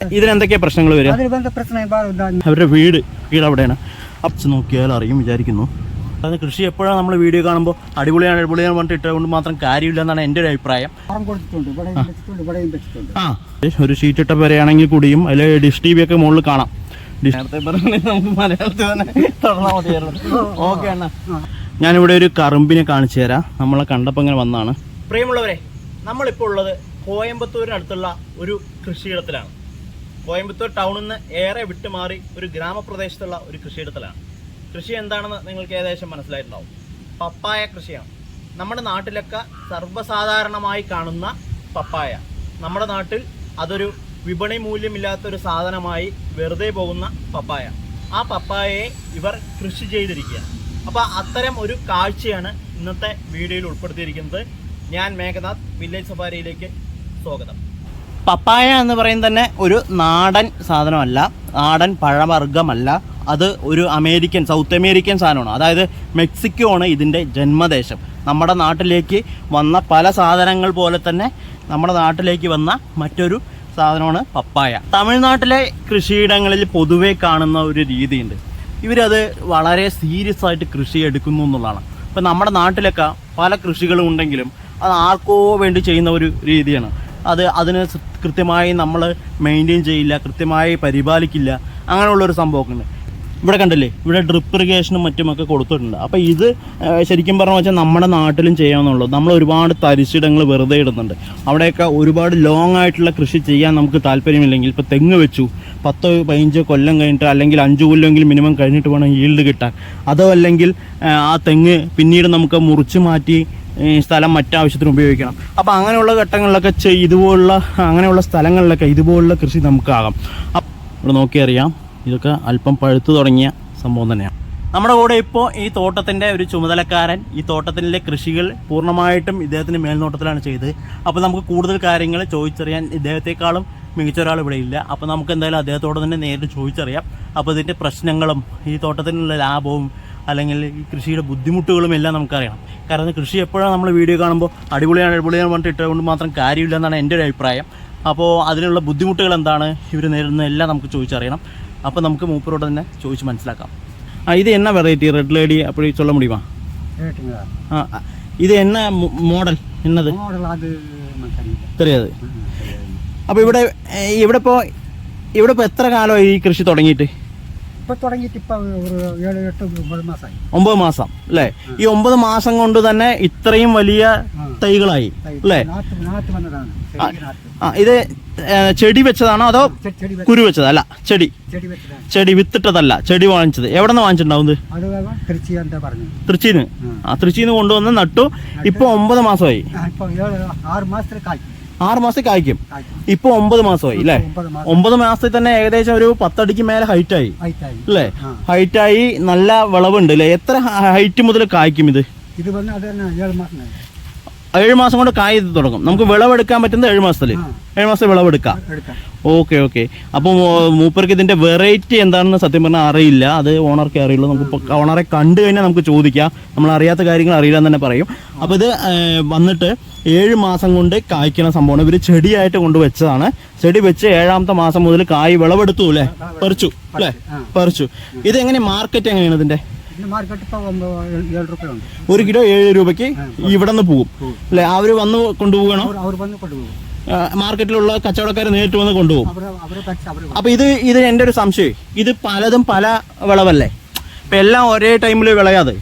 ഇതിനെന്തൊക്കെയാ പ്രശ്നങ്ങൾ വരും അവരുടെ വീട് വീട് അവിടെയാണ്. അപ്പച്ച് നോക്കിയാൽ അറിയും വിചാരിക്കുന്നു. അതായത് കൃഷി എപ്പോഴാണ് നമ്മൾ വീഡിയോ കാണുമ്പോൾ അടിപൊളിയാണ് അടിപൊളിയാണ് പറഞ്ഞിട്ട് ഇട്ടത് കൊണ്ട് മാത്രം കാര്യമില്ല എന്നാണ് എന്റെ ഒരു അഭിപ്രായം. ആ. ഒരു ഷീറ്റ് ഇട്ട പേരെയാണെങ്കിൽ കൂടിയും അതിൽ ഡിഷ് ടി വി ഒക്കെ മുകളിൽ കാണാം. ഓക്കെ ഞാനിവിടെ ഒരു കറുമ്പിനെ കാണിച്ചു തരാം. നമ്മളെ കണ്ടപ്പോ ഇങ്ങനെ വന്നാണ്. പ്രിയമുള്ളവരെ നമ്മളിപ്പോ ഉള്ളത് കോയമ്പത്തൂരിനടുത്തുള്ള ഒരു കൃഷിയിടത്തിലാണ് കോയമ്പത്തൂർ ടൗണിൽ നിന്ന് ഏറെ വിട്ടുമാറി ഒരു ഗ്രാമപ്രദേശത്തുള്ള ഒരു കൃഷിയിടത്തിലാണ്. കൃഷി എന്താണെന്ന് നിങ്ങൾക്ക് ഏകദേശം മനസ്സിലായിട്ടുണ്ടാവും. പപ്പായ കൃഷിയാണ്. നമ്മുടെ നാട്ടിലൊക്കെ സർവസാധാരണമായി കാണുന്ന പപ്പായ. നമ്മുടെ നാട്ടിൽ അതൊരു വിപണി മൂല്യമില്ലാത്തൊരു സാധനമായി വെറുതെ പോകുന്ന പപ്പായ. ആ പപ്പായയെ ഇവർ കൃഷി ചെയ്തിരിക്കുകയാണ്. അപ്പോൾ അത്തരം ഒരു കാഴ്ചയാണ് ഇന്നത്തെ വീഡിയോയിൽ ഉൾപ്പെടുത്തിയിരിക്കുന്നത്. ഞാൻ മേഘനാഥ് വില്ലേജ് സഫാരിയിലേക്ക് സ്വാഗതം. പപ്പായ എന്ന് പറയുന്നത് തന്നെ ഒരു നാടൻ സാധനമല്ല. നാടൻ പഴവർഗമല്ല. അത് ഒരു അമേരിക്കൻ സൗത്ത് അമേരിക്കൻ സാധനമാണ്. അതായത് മെക്സിക്കോ ആണ് ഇതിന്റെ ജന്മദേശം. നമ്മുടെ നാട്ടിലേക്ക് വന്ന പല സാധനങ്ങൾ പോലെ തന്നെ നമ്മുടെ നാട്ടിലേക്ക് വന്ന മറ്റൊരു സാധനമാണ് പപ്പായ. തമിഴ്നാട്ടിലെ കൃഷിയിടങ്ങളിൽ പൊതുവെ കാണുന്ന ഒരു രീതിയുണ്ട്. ഇവരത് വളരെ സീരിയസ് ആയിട്ട് കൃഷി എടുക്കുന്നു എന്നുള്ളതാണ്. ഇപ്പം നമ്മുടെ നാട്ടിലൊക്കെ പല കൃഷികളും ഉണ്ടെങ്കിലും അത് ആർക്കോ വേണ്ടി ചെയ്യുന്ന ഒരു രീതിയാണ്. അത് അതിന് കൃത്യമായി നമ്മൾ മെയിന്റെയിൻ ചെയ്യില്ല കൃത്യമായി പരിപാലിക്കില്ല അങ്ങനെയുള്ളൊരു സംഭവമൊക്കെ ഇവിടെ കണ്ടല്ലേ? ഇവിടെ ഡ്രിപ്പ് ഇറിഗേഷനും മറ്റുമൊക്കെ കൊടുത്തിട്ടുണ്ട്. അപ്പോൾ ഇത് ശരിക്കും പറഞ്ഞു വെച്ചാൽ നമ്മുടെ നാട്ടിലും ചെയ്യാമെന്നുള്ളൂ നമ്മൾ ഒരുപാട് തരിശിടങ്ങൾ വെറുതെ ഇടുന്നുണ്ട്. അവിടെയൊക്കെ ഒരുപാട് ലോങ് ആയിട്ടുള്ള കൃഷി ചെയ്യാൻ നമുക്ക് താല്പര്യമില്ലെങ്കിൽ ഇപ്പോൾ തെങ്ങ് വെച്ചു. പത്തോ പതിനഞ്ചോ കൊല്ലം കഴിഞ്ഞിട്ട് അല്ലെങ്കിൽ അഞ്ച് കൊല്ലമെങ്കിലും മിനിമം കഴിഞ്ഞിട്ട് വേണം ഈൽഡ് കിട്ടാൻ. അതോ അല്ലെങ്കിൽ ആ തെങ്ങ് പിന്നീട് നമുക്ക് മുറിച്ച് മാറ്റി ഈ സ്ഥലം മറ്റാവശ്യത്തിന് ഉപയോഗിക്കണം. അപ്പോൾ അങ്ങനെയുള്ള ഘട്ടങ്ങളിലൊക്കെ ഇതുപോലുള്ള അങ്ങനെയുള്ള സ്ഥലങ്ങളിലൊക്കെ ഇതുപോലുള്ള കൃഷി നമുക്കാകാം. അപ്പം ഇവിടെ നോക്കിയറിയാം ഇതൊക്കെ അല്പം പഴുത്തു തുടങ്ങിയ സംഭവം തന്നെയാണ്. നമ്മുടെ കൂടെ ഇപ്പോൾ ഈ തോട്ടത്തിന്റെ ഒരു ചുമതലക്കാരൻ ഈ തോട്ടത്തിലെ കൃഷികൾ പൂർണമായിട്ടും ഇദ്ദേഹത്തിന്റെ മേൽനോട്ടത്തിലാണ് ചെയ്തത്. അപ്പോൾ നമുക്ക് കൂടുതൽ കാര്യങ്ങൾ ചോദിച്ചറിയാൻ ഇദ്ദേഹത്തെക്കാളും മികച്ച ഒരാൾ ഇവിടെ ഇല്ല. അപ്പോൾ നമുക്ക് എന്തായാലും അദ്ദേഹത്തോട് തന്നെ നേരിട്ട് ചോദിച്ചറിയാം. അപ്പോൾ ഇതിന്റെ പ്രശ്നങ്ങളും ഈ തോട്ടത്തിനുള്ള ലാഭവും അല്ലെങ്കിൽ ഈ കൃഷിയുടെ ബുദ്ധിമുട്ടുകളും എല്ലാം നമുക്കറിയാം കാരണം കൃഷി എപ്പോഴാണ് നമ്മൾ വീഡിയോ കാണുമ്പോൾ അടിപൊളിയാണ് അടിപൊളിയാണ് പറഞ്ഞിട്ട് ഇട്ടുകൊണ്ട് മാത്രം കാര്യമില്ല എന്നാണ് എന്റെ ഒരു അഭിപ്രായം. അപ്പോൾ അതിനുള്ള ബുദ്ധിമുട്ടുകൾ എന്താണ്? ഇവർ നേരിടുന്ന എല്ലാം നമുക്ക് ചോദിച്ചറിയണം. അപ്പോൾ നമുക്ക് മൂപ്പരോട് തന്നെ ചോദിച്ച് മനസ്സിലാക്കാം. ആ ഇത് എന്നാ വെറൈറ്റി റെഡ് ലേഡി അപ്പോഴേ ചൊല്ല മുടിയുമാ ആ ഇത് എന്നാ മോഡൽ എന്നത്? തെറിയത്. അപ്പോൾ ഇവിടെ ഇവിടെ ഇപ്പോൾ ഇവിടെ ഇപ്പോൾ എത്ര കാലമായി ഈ കൃഷി തുടങ്ങിയിട്ട്? ഇപ്പൊ തുടങ്ങിയിട്ട് ഇപ്പൊ ഒരു ഏഴ് എട്ട് ഒമ്പത് മാസമായി ഒമ്പത് മാസം അല്ലേ? ഈ ഒമ്പത് മാസം കൊണ്ട് തന്നെ ഇത്രയും വലിയ തൈകളായി അല്ലേ? നാത്ത് വന്നതാണ് ചെടി നാത്ത്. ആ ഇത് ഏ, ചെടി വെച്ചതാണോ അതോ ചെ- ചെടി വെ- കുരു വെച്ചതല്ല? ചെടി. ചെടി വെച്ചതാണ്. ചെടി വിത്തിട്ടതല്ല ചെടി വാങ്ങിച്ചത്. എവിടെ നിന്ന് വാങ്ങിച്ചിട്ടുണ്ടാവുന്നത്? അത് തിരുച്ചി എന്താ പറഞ്ഞു. തൃച്ചിന്ന് ആ. തൃച്ചിന്ന് കൊണ്ടുവന്ന് നട്ടു. ഇപ്പൊ ഒമ്പത് മാസമായി. ഇപ്പൊ ഏഴ് ആറ് മാസത്തിൽ കായ്ക്കും ആറ് മാസം കായ്ക്കും ഇപ്പൊ ഒമ്പത് മാസമായി അല്ലേ? ഒമ്പത് മാസം. മാസത്തിൽ തന്നെ ഏകദേശം ഒരു പത്തടിക്ക് മേലെ ഹൈറ്റായി അല്ലേ? ഹൈറ്റായി നല്ല വിളവുണ്ട് അല്ലേ? എത്ര ഹൈറ്റ് മുതൽ കായ്ക്കും ഇത്? ഏഴ് മാസം മാസം കൊണ്ട് കായ് തുടങ്ങും. നമുക്ക് വിളവെടുക്കാൻ പറ്റുന്നത് ഏഴ് മാസത്തിൽ. ഏഴ് മാസത്തിൽ വിളവെടുക്കാം. Okay okay. അപ്പോൾ മൂപ്പർക്ക് ഇതിന്റെ വെറൈറ്റി എന്താണെന്ന് സത്യം പറഞ്ഞാൽ അറിയില്ല. അത് ഓണർക്ക് അറിയുള്ളൂ. നമുക്ക് ഓണറെ കണ്ടു കഴിഞ്ഞാൽ നമുക്ക് ചോദിക്കാം. നമ്മൾ അറിയാത്ത കാര്യങ്ങൾ അറിയില്ല എന്ന് തന്നെ പറയും. അപ്പോൾ ഇത് വന്നിട്ട് ഏഴ് മാസം കൊണ്ട് കായ്ക്കുന്ന സംഭവമാണ്. ഇവർ ചെടിയായിട്ട് കൊണ്ട് വെച്ചതാണ് ചെടി വെച്ച് ഏഴാമത്തെ മാസം മുതൽ കായ് വിളവെടുത്തു അല്ലേ? പറിച്ചു അല്ലേ. പറിച്ചു. ഇത് എങ്ങനെ മാർക്കറ്റ് എങ്ങനെയാണ് ഇതിന്റെ? ഒരു കിലോ ഏഴ് രൂപയ്ക്ക് ഇവിടെ നിന്ന് പോകും. അല്ലേ? അവർ വന്ന് കൊണ്ടുപോകണം മാർക്കറ്റിലുള്ള കച്ചവടക്കാർ നേരിട്ട് വന്ന് കൊണ്ടുപോകും. അവരെ അപ്പൊ ഇത് ഇത് എന്റെ ഒരു സംശയം. ഇത് പലതും പല വിളവല്ലേ? ഇപ്പൊ എല്ലാം ഒരേ ടൈമിൽ വിളയാതെ.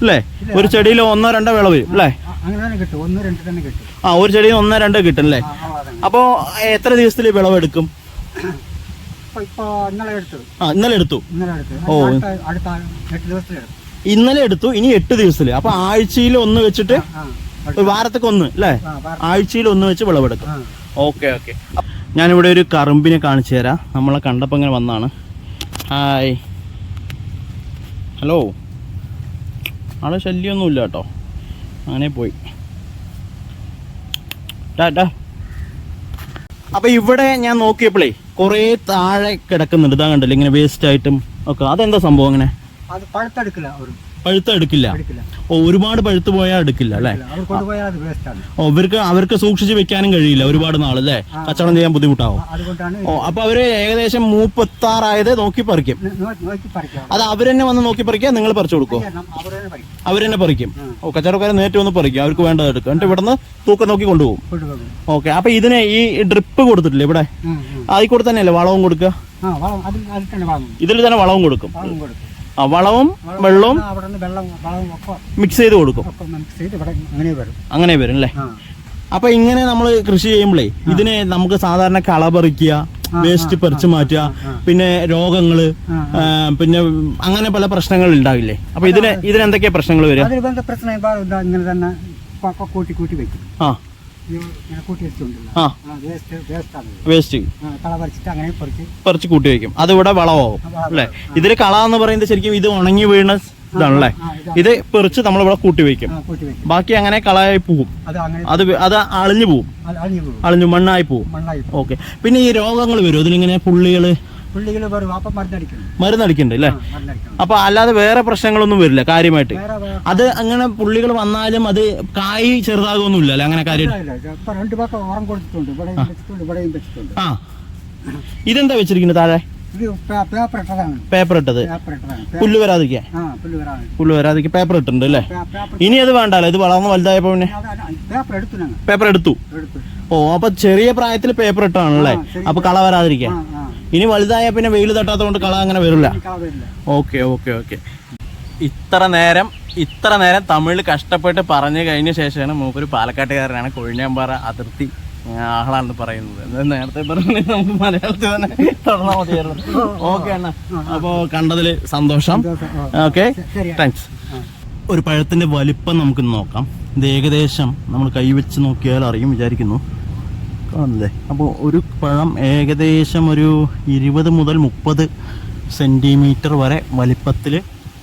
അല്ലേ? ഒരു ചെടിയിൽ ഒന്നോ രണ്ടോ വിളവ് അല്ലേ? അങ്ങനെ തന്നെ കിട്ടും. ഒന്ന് രണ്ട് തന്നെ കിട്ടും. ആ ഒരു ചെടി ഒന്നോ രണ്ടോ കിട്ടും അല്ലേ ആ, ആ, അപ്പോ എത്ര ദിവസത്തിൽ വിളവെടുക്കും? ഇന്നലെ എടുത്തു. ആ ഇന്നലെ എടുത്തു? ഇന്നലെ എടുത്തു. ഓ. അടുത്ത എട്ട് ദിവസത്തിലെടുത്തു ഇന്നലെ എടുത്തു ഇനി എട്ട് ദിവസത്തിൽ അപ്പൊ ആഴ്ചയിൽ ഒന്ന് വെച്ചിട്ട് ഒരു വാരത്തേക്ക് ഒന്ന് അല്ലേ? ആഴ്ചയിൽ ഒന്ന് വെച്ച് വിളവെടുക്കും. Okay okay. ഞാനിവിടെ ഒരു കറുമ്പിനെ കാണിച്ചു തരാം. നമ്മളെ കണ്ടപ്പോൾ ഇങ്ങനെ വന്നാണ്. ഹായ്. ഹലോ. ആളെ ശല്യമൊന്നുമില്ല കേട്ടോ. അങ്ങനെ പോയി. അപ്പൊ ഇവിടെ ഞാൻ നോക്കിയപ്പോഴേ കുറേ താഴെ കിടക്കുന്നുണ്ട്. ഇതാ കണ്ടല്ലോ ഇങ്ങനെ വേസ്റ്റ് ആയിട്ടും ഒക്കെ. അതെന്താ സംഭവം അങ്ങനെ? അത് പഴുത്ത എടുക്കില്ല ഓ ഒരുപാട് പഴുത്ത് പോയാൽ എടുക്കില്ല അല്ലേ? ഓ ഇവർക്ക് അവർക്ക് സൂക്ഷിച്ച് വെക്കാനും കഴിയില്ല ഒരുപാട് നാൾ അല്ലേ? കച്ചവടം ചെയ്യാൻ ബുദ്ധിമുട്ടാവും. ഓ അപ്പൊ അവർ ഏകദേശം മൂപ്പത്താറായത് നോക്കി പറിക്കും. നോക്കി പറിക്കാം അത് അവരെന്നെ വന്ന് നോക്കി പറിക്കുക നിങ്ങൾ പറിച്ചു കൊടുക്കോ അവരെന്നെ പറിക്കും. ഓ കച്ചവടക്കാരെ നേരിട്ട് വന്ന് പറിക്കും അവർക്ക് വേണ്ടത് എടുക്കും. എന്നിട്ട് ഇവിടുന്ന് തൂക്കം നോക്കി കൊണ്ടുപോകും. ഓക്കെ അപ്പൊ ഇതിന് ഈ ഡ്രിപ്പ് കൊടുത്തിട്ടില്ല ഇവിടെ? കൂടെ തന്നെയല്ലേ വളവും കൊടുക്കുക? ഇതിൽ തന്നെ വളവും കൊടുക്കും. വളവും വെള്ളവും അവിടെ നിന്ന് വെള്ളം വളവും ഒക്കെ മിക്സ് ചെയ്ത് കൊടുക്കും. ഒക്കെ മിക്സ് ചെയ്ത് ഇവിടെ അങ്ങനെ വരും. അങ്ങനെ വരും അല്ലേ? ആ. അപ്പൊ ഇങ്ങനെ നമ്മൾ കൃഷി ചെയ്യുമ്പോഴേ ഇതിനെ നമുക്ക് സാധാരണ കളപറിക്കുക വേസ്റ്റ് പറിച്ചു മാറ്റുക പിന്നെ രോഗങ്ങൾ പിന്നെ അങ്ങനെ പല പ്രശ്നങ്ങൾ ഉണ്ടാവില്ലേ? അപ്പൊ ഇതിന് ഇതിനെന്തൊക്കെയാ പ്രശ്നങ്ങൾ വരിക? അതിൽ ബന്ധ പ്രശ്നം ഇപ്പൊ ഇതാ ഇങ്ങനെ തന്നെ കൂട്ടി കൂട്ടി വെക്കും. ആ. വേസ്റ്റ് പറിച്ച് കൂട്ടി വെക്കും അത് ഇവിടെ വളമാവും. അല്ലേ? ഇതിൽ കള എന്ന് പറയുന്നത് ശരിക്കും ഇത് ഉണങ്ങി വീണ ഇതാണല്ലേ? ഇതാ. പെറിച്ച് നമ്മളിവിടെ കൂട്ടി വെക്കും ബാക്കി അങ്ങനെ കളയായി പോവും. അത് അത് അളിഞ്ഞു പോവും. അളിഞ്ഞു മണ്ണായി പോവും. ഓക്കെ. പിന്നെ ഈ രോഗങ്ങൾ വരും. അതിലിങ്ങനെ പുള്ളികൾ പുള്ളികൾ വരും അപ്പം മരുന്നടിക്കണം മരുന്നടിക്കുന്നുണ്ട് അല്ലേ? മരുന്നടിക്കണം. അപ്പൊ അല്ലാതെ വേറെ പ്രശ്നങ്ങളൊന്നും വരില്ല കാര്യമായിട്ട്. വേറെ അത് അങ്ങനെ പുള്ളികൾ വന്നാലും അത് കായി ചെറുതാകൊന്നുമില്ല അല്ലേ അങ്ങനെ കാര്യം? ഇല്ല, ഇല്ല. ഇപ്പൊ രണ്ട് പക്കം ഉറം കൊടുത്തിട്ടുണ്ട്. ഇവിടെയും വെച്ചിട്ടുണ്ട് ഇവിടെയും വെച്ചിട്ടുണ്ട്. ആ. ഇതെന്താ വെച്ചിരിക്കുന്നത് താഴെ? ഇത് പേ- പേപ്പർ ഇട്ടതാണ്. പേപ്പർ ഇട്ടത്. പേപ്പർ ഇട്ടതാണ്. പേ- പുല്ല് വരാതിരിക്കാൻ. ആ പുല്ല് വരാണ് പുല്ല് വരാതിരിക്കാൻ പേപ്പർ ഇട്ടിട്ടുണ്ട് അല്ലേ? പേ- പേപ്പർ ഇനി അത് വേണ്ടല്ലോ ഇത് വളർന്ന് വലുതായപ്പോ പിന്നെ? അത് അത് പേപ്പർ എടുത്തു ഞങ്ങൾ. പേപ്പർ എടുത്തു. എടുത്തു. ഓ അപ്പൊ ചെറിയ പ്രായത്തിൽ പേപ്പർ ഇട്ടാണല്ലേ ആ, ചെറിയ അപ്പൊ കള വരാതിരിക്കാൻ. ആ ആ. ഇനി വലുതായ പിന്നെ വെയിൽ തട്ടാത്തതുകൊണ്ട് കള അങ്ങനെ വരില്ല. Okay okay okay. ഇത്ര നേരം ഇത്ര നേരം തമിഴിൽ കഷ്ടപ്പെട്ട് പറഞ്ഞു കഴിഞ്ഞ ശേഷമാണ് മൂപ്പര് പാലക്കാട്ടുകാരനാണ് കൊഴിഞ്ഞാമ്പാറ അതിർത്തി ആളാണ് പറയുന്നത്. നേരത്തെ പറഞ്ഞു നമുക്ക് മലയാളത്തിൽ തന്നെ തുടർന്നാൽ മതിയായിരുന്നു. ഓക്കെ അണ്ണ. അപ്പോൾ കണ്ടതിൽ സന്തോഷം. സന്തോഷം. ഓക്കെ താങ്ക്സ് ഒരു പഴത്തിന്റെ വലിപ്പം നമുക്ക് നോക്കാം. ഇത് ഏകദേശം നമ്മൾ കൈവച്ച് നോക്കിയാൽ അറിയും വിചാരിക്കുന്നു. കാണില്ലേ അപ്പോൾ ഒരു പഴം ഏകദേശം ഒരു ഇരുപത് മുതൽ മുപ്പത് സെന്റിമീറ്റർ വരെ വലിപ്പത്തിൽ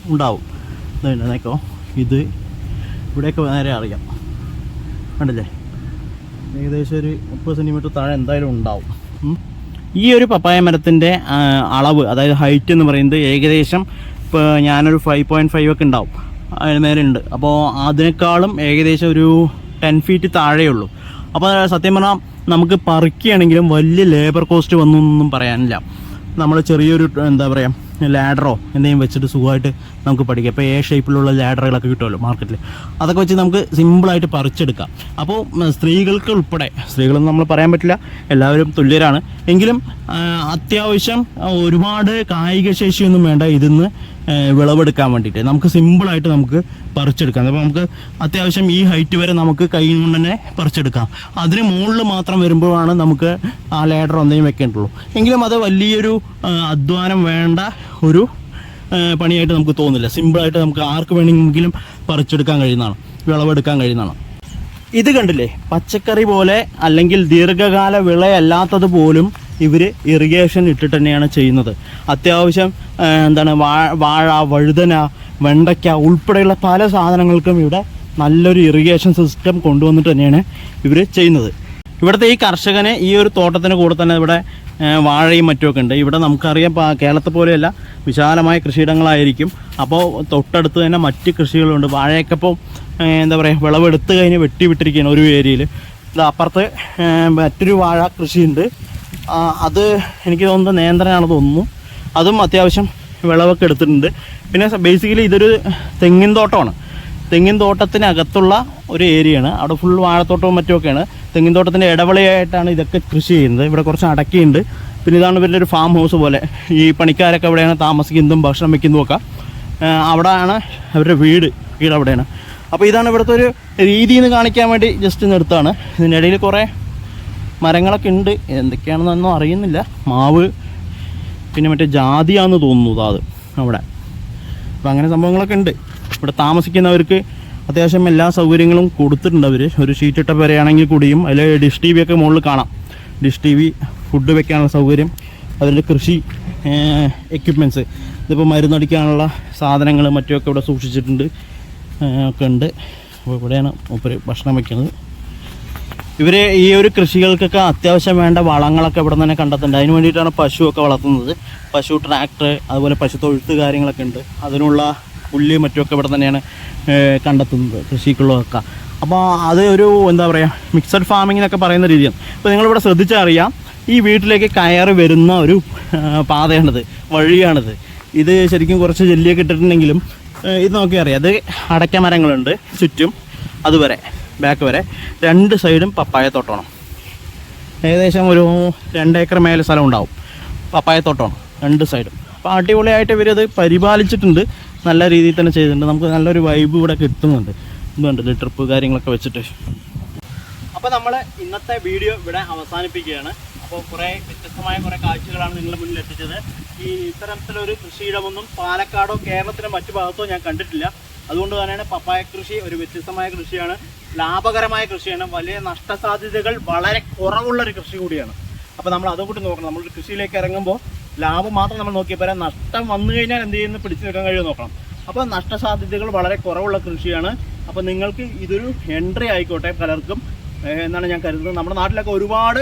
ഉണ്ടാവും. ഇതുണ്ടോ ഇത് ഇവിടെയൊക്കെ നേരെ അറിയാം. കണ്ടില്ലേ? ഏകദേശം ഒരു മുപ്പത് സെന്റിമീറ്റർ താഴെ എന്തായാലും ഉണ്ടാവും. ഈ ഒരു പപ്പായ മരത്തിന്റെ അളവ് അതായത് ഹൈറ്റ് എന്ന് പറയുന്നത് ഏകദേശം ഇപ്പോൾ ഞാനൊരു ഫൈവ് പോയിന്റ് ഫൈവ് ഒക്കെ ഉണ്ടാവും. അതിന് നേരെ ഉണ്ട് അപ്പോൾ അതിനേക്കാളും ഏകദേശം ഒരു ടെൻ ഫീറ്റ് താഴെയുള്ളൂ. അപ്പോൾ സത്യം പറഞ്ഞാൽ നമുക്ക് പറിക്കുകയാണെങ്കിലും വലിയ ലേബർ കോസ്റ്റ് വന്നു എന്നൊന്നും പറയാനില്ല. നമ്മൾ ചെറിയൊരു എന്താ പറയുക ലാഡറോ എന്തെങ്കിലും വെച്ചിട്ട് സുഖമായിട്ട് നമുക്ക് പഠിക്കാം. ഇപ്പോൾ എ ഷേപ്പിലുള്ള ലാഡറുകളൊക്കെ കിട്ടുമല്ലോ മാർക്കറ്റിൽ അതൊക്കെ വെച്ച് നമുക്ക് സിമ്പിളായിട്ട് പറിച്ചെടുക്കാം. അപ്പോൾ സ്ത്രീകൾക്ക് ഉൾപ്പെടെ സ്ത്രീകളൊന്നും നമ്മൾ പറയാൻ പറ്റില്ല എല്ലാവരും തുല്യരാണ്. എങ്കിലും അത്യാവശ്യം ഒരുപാട് കായിക ശേഷിയൊന്നും വേണ്ട ഇതിന്ന് വിളവെടുക്കാൻ വേണ്ടിയിട്ട്. നമുക്ക് സിമ്പിളായിട്ട് നമുക്ക് പറിച്ചെടുക്കാം. അപ്പോൾ നമുക്ക് അത്യാവശ്യം ഈ ഹൈറ്റ് വരെ നമുക്ക് കൈ കൊണ്ട് തന്നെ പറിച്ചെടുക്കാം. അതിന് മുകളിൽ മാത്രം വരുമ്പോഴാണ് നമുക്ക് ആ ലേഡർ എന്തെങ്കിലും വെക്കേണ്ടുള്ളൂ എങ്കിലും അത് വലിയൊരു അധ്വാനം വേണ്ട ഒരു പണിയായിട്ട് നമുക്ക് തോന്നില്ല. സിമ്പിളായിട്ട് നമുക്ക് ആർക്ക് വേണമെങ്കിലും പറിച്ചെടുക്കാൻ കഴിയുന്നതാണ്. വിളവെടുക്കാൻ കഴിയുന്നതാണ്. ഇത് കണ്ടില്ലേ? പച്ചക്കറി പോലെ അല്ലെങ്കിൽ ദീർഘകാല വിളയല്ലാത്തത് പോലും ഇവർ ഇറിഗേഷൻ ഇട്ടിട്ട് തന്നെയാണ് ചെയ്യുന്നത്. അത്യാവശ്യം എന്താണ് വാഴ വാഴ വഴുതന വെണ്ടയ്ക്ക ഉൾപ്പെടെയുള്ള പല സാധനങ്ങൾക്കും ഇവിടെ നല്ലൊരു ഇറിഗേഷൻ സിസ്റ്റം കൊണ്ടുവന്നിട്ട് തന്നെയാണ് ഇവർ ചെയ്യുന്നത്. ഇവിടുത്തെ ഈ കർഷകനെ ഈ ഒരു തോട്ടത്തിന് കൂടെ തന്നെ ഇവിടെ വാഴയും മറ്റുമൊക്കെ ഉണ്ട്. ഇവിടെ നമുക്കറിയാം കേരളത്തെ പോലെയല്ല വിശാലമായ കൃഷിയിടങ്ങളായിരിക്കും. അപ്പോൾ തൊട്ടടുത്ത് തന്നെ മറ്റ് കൃഷികളുണ്ട്. വാഴയൊക്കെ ഇപ്പോൾ എന്താ പറയുക വിളവെടുത്ത് കഴിഞ്ഞ് വെട്ടി വിട്ടിരിക്കുകയാണ് ഒരു ഏരിയയിൽ അപ്പുറത്ത് മറ്റൊരു വാഴ കൃഷിയുണ്ട്. അത് എനിക്ക് തോന്നുന്നത് നേന്ത്രനാണ് തോന്നുന്നു. അതും അത്യാവശ്യം വിളവൊക്കെ എടുത്തിട്ടുണ്ട്. പിന്നെ ബേസിക്കലി ഇതൊരു തെങ്ങിൻ തോട്ടമാണ്. തെങ്ങിൻ തോട്ടത്തിനകത്തുള്ള ഒരു ഏരിയയാണ്. അവിടെ ഫുൾ വാഴത്തോട്ടവും മറ്റുമൊക്കെയാണ്. തെങ്ങിൻ തോട്ടത്തിന്റെ ഇടവളയായിട്ടാണ് ഇതൊക്കെ കൃഷി ചെയ്യുന്നത്. ഇവിടെ കുറച്ച് അടക്കിയുണ്ട്. പിന്നെ ഇതാണ് ഇവരുടെ ഒരു ഫാം ഹൗസ് പോലെ. ഈ പണിക്കാരൊക്കെ അവിടെയാണ് താമസിക്കുന്നതും ഭക്ഷണം വെക്കുന്നതും ഒക്കെ അവിടെയാണ് അവരുടെ വീട്. വീട് അവിടെയാണ്. അപ്പോൾ ഇതാണ് ഇവിടുത്തെ ഒരു രീതി എന്ന് കാണിക്കാൻ വേണ്ടി ജസ്റ്റ് നിർത്താണ് ഇതിന്റെ ഇടയിൽ കുറേ മരങ്ങളൊക്കെ ഉണ്ട്. എന്തൊക്കെയാണെന്നൊന്നും അറിയുന്നില്ല. മാവ് പിന്നെ മറ്റേ ജാതിയാന്ന് തോന്നുന്നു അത് അവിടെ. അപ്പം അങ്ങനെ സംഭവങ്ങളൊക്കെ ഉണ്ട്. ഇവിടെ താമസിക്കുന്നവർക്ക് അത്യാവശ്യം എല്ലാ സൗകര്യങ്ങളും കൊടുത്തിട്ടുണ്ട് അവർ ഒരു ഷീറ്റ് ഇട്ട പെരയാണെങ്കിൽ കൂടിയും അതിൽ ഡിഷ് ടി ഒക്കെ മുകളിൽ കാണാം. ഡിഷ് ടി വി ഫുഡ് വെക്കാനുള്ള സൗകര്യം അതിന്റെ കൃഷി എക്യുപ്മെന്റ്സ് ഇതിപ്പോൾ മരുന്നടിക്കാനുള്ള സാധനങ്ങൾ മറ്റുമൊക്കെ ഇവിടെ സൂക്ഷിച്ചിട്ടുണ്ട്. ഒക്കെ ഉണ്ട്. അപ്പോൾ ഇവിടെയാണ് മൂപ്പര് ഭക്ഷണം വയ്ക്കുന്നത് ഇവർ ഈ ഒരു കൃഷികൾക്കൊക്കെ അത്യാവശ്യം വേണ്ട വളങ്ങളൊക്കെ ഇവിടെ തന്നെ കണ്ടെത്തുന്നുണ്ട്. അതിന് വേണ്ടിയിട്ടാണ് പശുവൊക്കെ വളർത്തുന്നത്. പശു ട്രാക്ടർ അതുപോലെ പശു തൊഴുത്ത് കാര്യങ്ങളൊക്കെ ഉണ്ട്. അതിനുള്ള പുല്ല് മറ്റുമൊക്കെ ഇവിടെ തന്നെയാണ് കണ്ടെത്തുന്നത് കൃഷിക്കുള്ളതൊക്കെ. അപ്പോൾ അത് ഒരു എന്താ പറയുക മിക്സഡ് ഫാമിംഗ് എന്നൊക്കെ പറയുന്ന രീതിയാണ്. ഇപ്പോൾ നിങ്ങളിവിടെ ശ്രദ്ധിച്ചാൽ അറിയാം ഈ വീട്ടിലേക്ക് കയറി വരുന്ന ഒരു പാതയാണിത് വഴിയാണിത്. ഇത് ശരിക്കും കുറച്ച് ജെല്ലിയൊക്കെ ഇട്ടിട്ടുണ്ടെങ്കിലും ഇത് നോക്കി അറിയാം അത് അടയ്ക്ക മരങ്ങളുണ്ട് ചുറ്റും അതുവരെ. ബാക്ക് വരെ രണ്ട് സൈഡും പപ്പായ തോട്ടമാണ്. ഏകദേശം ഒരു രണ്ട് ഏക്കർ മേലെ സ്ഥലം ഉണ്ടാവും. പപ്പായ തോട്ടമാണ് രണ്ട് സൈഡും അപ്പോൾ അടിപൊളിയായിട്ട് ഇവരത് പരിപാലിച്ചിട്ടുണ്ട്. നല്ല രീതിയിൽ തന്നെ ചെയ്തിട്ടുണ്ട്. നമുക്ക് നല്ലൊരു വൈബ് ഇവിടെ കിട്ടുന്നുണ്ട്. ഇതുണ്ട് ട്രിപ്പ് കാര്യങ്ങളൊക്കെ വെച്ചിട്ട്. അപ്പോൾ നമ്മൾ ഇന്നത്തെ വീഡിയോ ഇവിടെ അവസാനിപ്പിക്കുകയാണ്. അപ്പോൾ കുറേ വ്യത്യസ്തമായ കുറേ കാഴ്ചകളാണ് നിങ്ങളുടെ മുന്നിൽ എത്തിച്ചത്. ഈ ഇത്തരത്തിലൊരു കൃഷിയിടമൊന്നും പാലക്കാടോ കേരളത്തിലെ മറ്റു ഭാഗത്തോ ഞാൻ കണ്ടിട്ടില്ല. അതുകൊണ്ട് തന്നെയാണ് പപ്പായ കൃഷി ഒരു വ്യത്യസ്തമായ കൃഷിയാണ്. ലാഭകരമായ കൃഷിയാണ്. വലിയ നഷ്ടസാധ്യതകൾ വളരെ കുറവുള്ള ഒരു കൃഷി കൂടിയാണ്. അപ്പോൾ നമ്മൾ അതുകൂടി നോക്കണം. നമ്മൾ കൃഷിയിലേക്ക് ഇറങ്ങുമ്പോൾ ലാഭം മാത്രം നമ്മൾ നോക്കിയാൽ നഷ്ടം വന്നു കഴിഞ്ഞാൽ എന്ത് ചെയ്യുന്നു? പിടിച്ചു നിൽക്കാൻ കഴിയുമെന്ന് നോക്കണം. അപ്പോൾ നഷ്ടസാധ്യതകൾ വളരെ കുറവുള്ള കൃഷിയാണ്. അപ്പോൾ നിങ്ങൾക്ക് ഇതൊരു എൻട്രി ആയിക്കോട്ടെ പലർക്കും. എന്നാണ് ഞാൻ കരുതുന്നത്. നമ്മുടെ നാട്ടിലൊക്കെ ഒരുപാട്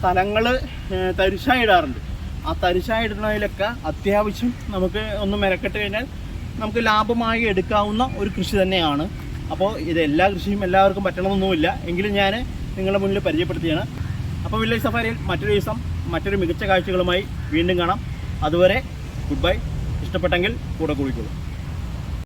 സ്ഥലങ്ങൾ തരിശായി ഇടാറുണ്ട്. ആ തരിശായി ഇടുന്നതിലൊക്കെ അത്യാവശ്യം നമുക്ക് ഒന്ന് മെനക്കെട്ട് കഴിഞ്ഞാൽ നമുക്ക് ലാഭമായി എടുക്കാവുന്ന ഒരു കൃഷി തന്നെയാണ്. അപ്പോൾ ഇത് എല്ലാ കൃഷിയും എല്ലാവർക്കും പറ്റണമെന്നൊന്നുമില്ല. എങ്കിലും ഞാൻ നിങ്ങളുടെ മുന്നിൽ പരിചയപ്പെടുത്തിയാണ്. അപ്പോൾ വില്ലേജ് സഫാരിയിൽ മറ്റൊരു ദിവസം മറ്റൊരു മികച്ച കാഴ്ചകളുമായി വീണ്ടും കാണാം. അതുവരെ ഗുഡ് ബൈ ഇഷ്ടപ്പെട്ടെങ്കിൽ കൂടെ കൂടിക്കോളൂ